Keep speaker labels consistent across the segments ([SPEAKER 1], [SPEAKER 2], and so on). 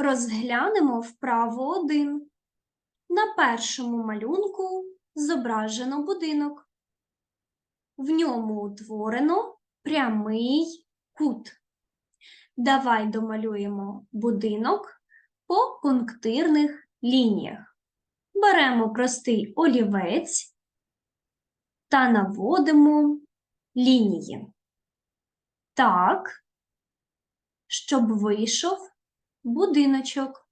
[SPEAKER 1] Розглянемо вправу 1. На першому малюнку зображено будинок. В ньому утворено прямий кут. Давай домалюємо будинок по пунктирних лініях. Беремо простий олівець та наводимо лінії. Так, щоб вийшов будиночок.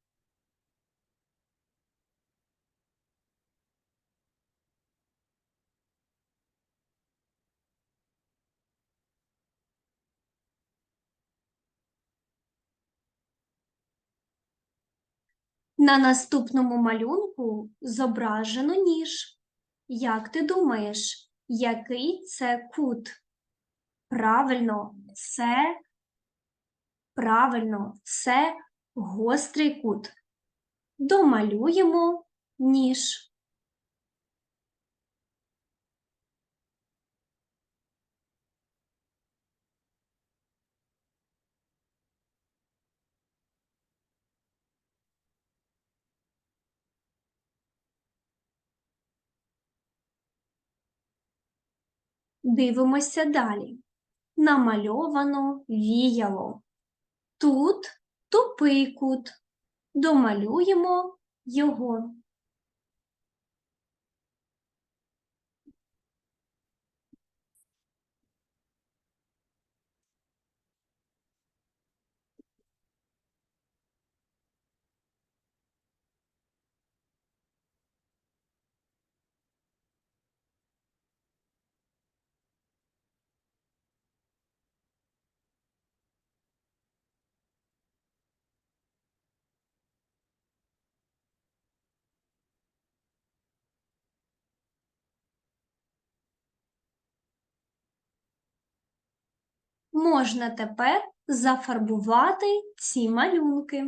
[SPEAKER 1] На наступному малюнку зображено ніж. Як ти думаєш, який це кут? Правильно, це правильно, це гострий кут. Домалюємо ніж. Дивимося далі. Намальовано віяло. Тут тупий кут. Домалюємо його. Можна тепер зафарбувати ці малюнки.